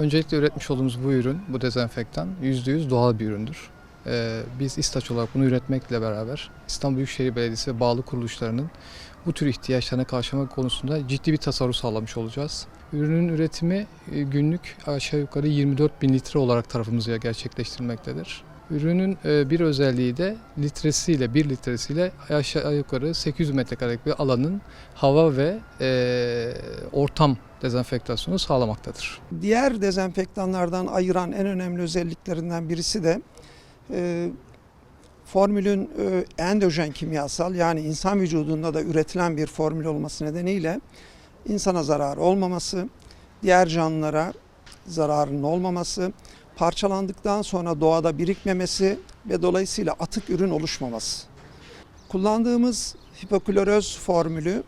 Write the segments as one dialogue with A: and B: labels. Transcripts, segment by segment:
A: Öncelikle üretmiş olduğumuz bu ürün, bu dezenfektan %100 doğal bir üründür. Ee, biz İstaç olarak bunu üretmekle beraber İstanbul Büyükşehir Belediyesi ve bağlı kuruluşlarının bu tür ihtiyaçlarına karşılamak konusunda ciddi bir tasarruf sağlamış olacağız. Ürünün üretimi e, günlük aşağı yukarı 24 bin litre olarak tarafımızca gerçekleştirilmektedir. Ürünün e, bir özelliği de litresiyle, bir litresiyle aşağı yukarı 800 metrekarelik bir alanın hava ve e, ortam dezenfektasyonu sağlamaktadır.
B: Diğer dezenfektanlardan ayıran en önemli özelliklerinden birisi de e, formülün e, endojen kimyasal yani insan vücudunda da üretilen bir formül olması nedeniyle insana zarar olmaması, diğer canlılara zararının olmaması, parçalandıktan sonra doğada birikmemesi ve dolayısıyla atık ürün oluşmaması. Kullandığımız hipokloröz formülü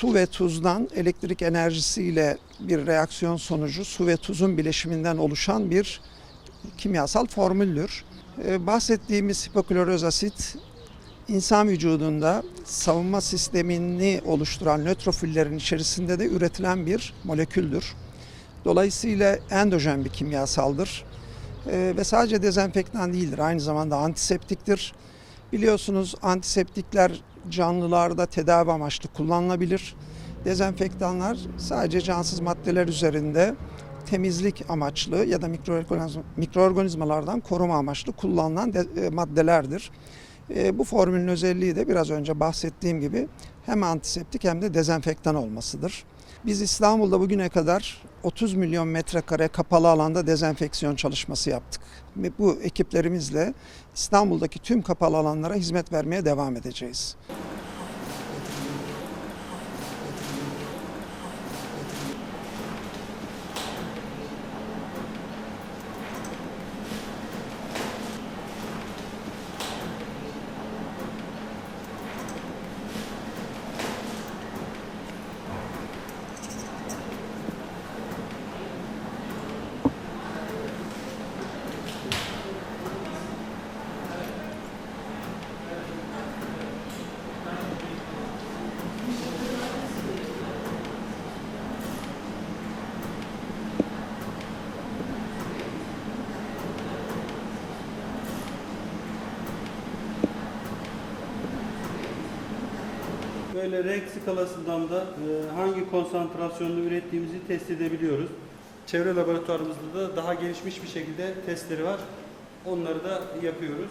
B: su ve tuzdan elektrik enerjisiyle bir reaksiyon sonucu su ve tuzun bileşiminden oluşan bir kimyasal formüldür. Ee, bahsettiğimiz hipokloröz asit insan vücudunda savunma sistemini oluşturan nötrofillerin içerisinde de üretilen bir moleküldür. Dolayısıyla endojen bir kimyasaldır. Ee, ve sadece dezenfektan değildir, aynı zamanda antiseptiktir. Biliyorsunuz antiseptikler canlılarda tedavi amaçlı kullanılabilir. Dezenfektanlar sadece cansız maddeler üzerinde temizlik amaçlı ya da mikroorganizm- mikroorganizmalardan koruma amaçlı kullanılan e, maddelerdir. E, bu formülün özelliği de biraz önce bahsettiğim gibi hem antiseptik hem de dezenfektan olmasıdır. Biz İstanbul'da bugüne kadar 30 milyon metrekare kapalı alanda dezenfeksiyon çalışması yaptık. Ve bu ekiplerimizle İstanbul'daki tüm kapalı alanlara hizmet vermeye devam edeceğiz.
C: Böyle renk skalasından da e, hangi konsantrasyonda ürettiğimizi test edebiliyoruz. Çevre laboratuvarımızda da daha gelişmiş bir şekilde testleri var. Onları da yapıyoruz.